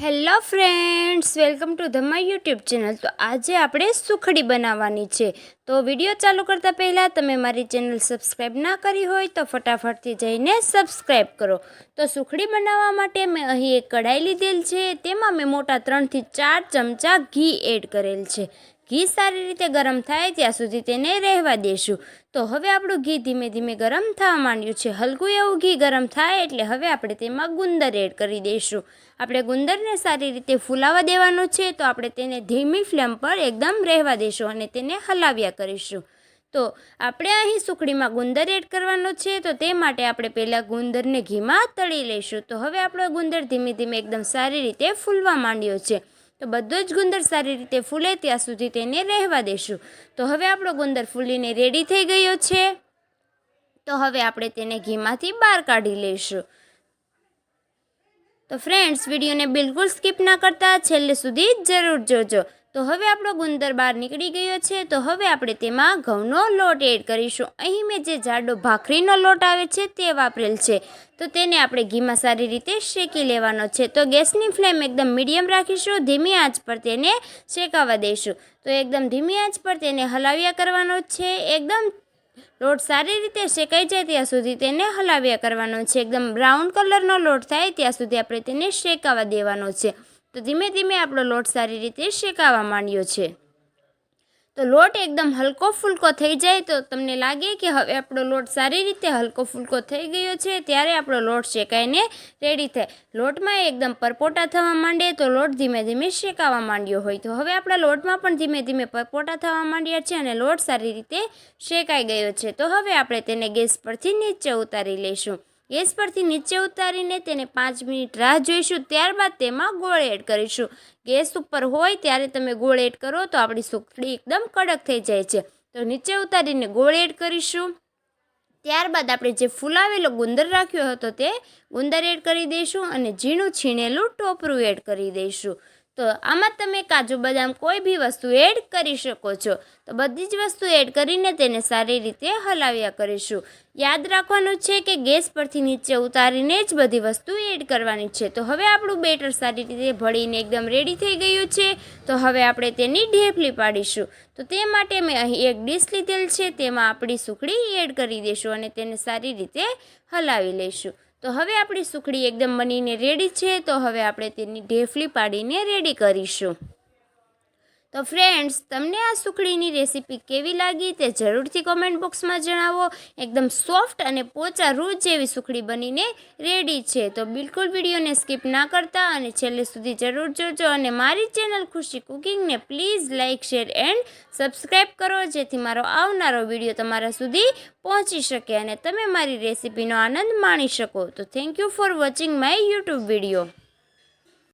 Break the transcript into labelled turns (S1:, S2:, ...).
S1: Hello friends, welcome to the my YouTube channel. તો આજે આપણે સુખડી બનાવવાની છે. તો વીડિયો ચાલુ કરતાં પહેલાં તમે મારી ચેનલ સબસ્ક્રાઈબ ના કરી હોય તો ફટાફટથી જઈને સબસ્ક્રાઈબ કરો. તો સુખડી બનાવવા માટે મેં અહીં એક કઢાઈ લીધેલ છે. તેમાં મેં મોટા ત્રણથી ચાર ચમચા ઘી એડ કરેલ છે. ઘી સારી રીતે ગરમ થાય ત્યાં સુધી તેને રહેવા દેશું. તો હવે આપણું ઘી ધીમે ધીમે ગરમ થવા માંડ્યું છે. હલકું એવું ઘી ગરમ થાય એટલે હવે આપણે તેમાં ગુંદર એડ કરી દઈશું આપણે ગુંદરને સારી રીતે ફૂલાવા દેવાનું છે તો આપણે તેને ધીમી ફ્લેમ પર એકદમ રહેવા દઈશું અને તેને હલાવ્યા કરીશું. તો આપણે અહીં સુખડીમાં ગુંદર એડ કરવાનો છે તો તે માટે આપણે પહેલાં ગુંદરને ઘીમાં તળી લઈશું. તો હવે આપણો ગુંદર ધીમે ધીમે એકદમ સારી રીતે ફૂલવા માંડ્યો છે. તો બધો જ ગુંદર સારી રીતે ફૂલે ત્યાં સુધી તેને રહેવા દેશું. તો હવે આપણો ગુંદર ફૂલીને રેડી થઈ ગયો છે. તો હવે આપણે તેને ઘીમાંથી બહાર કાઢી લઈશું. તો ફ્રેન્ડ્સ વિડીયોને બિલકુલ સ્કીપ ના કરતા. છેલ્લે સુધી જરૂર જોજો. તો હવે આપણો ગુંદર બહાર નીકળી ગયો છે. તો હવે આપણે તેમાં ઘઉંનો લોટ એડ કરીશું. અહીં મેં જે જાડો ભાખરીનો લોટ આવે છે તે વાપરેલ છે. તો તેને આપણે ઘીમાં સારી રીતે શેકી લેવાનો છે. તો ગેસની ફ્લેમ એકદમ મીડિયમ રાખીશું. ધીમી આંચ પર તેને શેકાવા દઈશું. તો એકદમ ધીમી આંચ પર તેને હલાવ્યા કરવાનો છે. એકદમ લોટ સારી રીતે શેકાઈ જાય ત્યાં સુધી તેને હલાવ્યા કરવાનો છે. એકદમ બ્રાઉન કલરનો લોટ થાય ત્યાં સુધી આપણે તેને શેકાવા દેવાનો છે. તો ધીમે ધીમે આપણો લોટ સારી રીતે શેકાવા માંડ્યો છે. તો લોટ એકદમ હલકો ફૂલકો થઈ જાય તો તમને લાગે કે હવે આપણો લોટ સારી રીતે હલકો ફૂલકો થઈ ગયો છે ત્યારે આપણો લોટ શેકાઈને રેડી થાય. લોટમાં એકદમ પરપોટા થવા માંડે તો લોટ ધીમે ધીમે શેકાવા માંડ્યો હોય. તો હવે આપણા લોટમાં પણ ધીમે ધીમે પરપોટા થવા માંડ્યા છે અને લોટ સારી રીતે શેકાઈ ગયો છે. તો હવે આપણે તેને ગેસ પરથી નીચે ઉતારી લઈશું. ગેસ પરથી નીચે ઉતારીને તેને પાંચ મિનિટ રાહ જોઈશું. ત્યારબાદ તેમાં ગોળ એડ કરીશું. ગેસ ઉપર હોય ત્યારે તમે ગોળ એડ કરો તો આપણી સુખડી એકદમ કડક થઈ જાય છે. તો નીચે ઉતારીને ગોળ એડ કરીશું. ત્યારબાદ આપણે જે ફૂલાવેલો ગુંદર રાખ્યો હતો તે ગુંદર એડ કરી દઈશું અને ઝીણું છીણેલું ટોપરું એડ કરી દઈશું. તો આમાં તમે કાજુ બદામ કોઈ બી વસ્તુ એડ કરી શકો છો. તો બધી જ વસ્તુ એડ કરીને તેને સારી રીતે હલાવ્યા કરીશું. યાદ રાખવાનું છે કે ગેસ પરથી નીચે ઉતારીને જ બધી વસ્તુ એડ કરવાની છે. તો હવે આપણું બેટર સારી રીતે ભળીને એકદમ રેડી થઈ ગયું છે. તો હવે આપણે તેની ઢેફલી પાડીશું. તો તે માટે મેં અહીં એક ડીશ લીધેલ છે. તેમાં આપણી સુખડી એડ કરી દઈશું અને તેને સારી રીતે હલાવી લઈશું. તો હવે આપણી સુખડી એકદમ બનીને રેડી છે, તો હવે આપણે તેની ઢેફલી પાડીને રેડી કરીશું. તો ફ્રેન્ડ્સ તમને આ સુખડીની રેસીપી કેવી લાગી તે જરૂરથી કોમેન્ટ બોક્સમાં જણાવો. એકદમ સોફ્ટ અને પોચા રૂ જેવી સુખડી બનીને રેડી છે. તો બિલકુલ વિડીયોને સ્કીપ ના કરતા અને છેલ્લે સુધી જરૂર જોજો અને મારી channel Khushi કુકિંગને please like share and subscribe કરો, જેથી મારો આવનારો વીડિયો તમારા સુધી પહોંચી શકે અને તમે મારી રેસીપીનો આનંદ માણી શકો. તો thank you for watching my YouTube video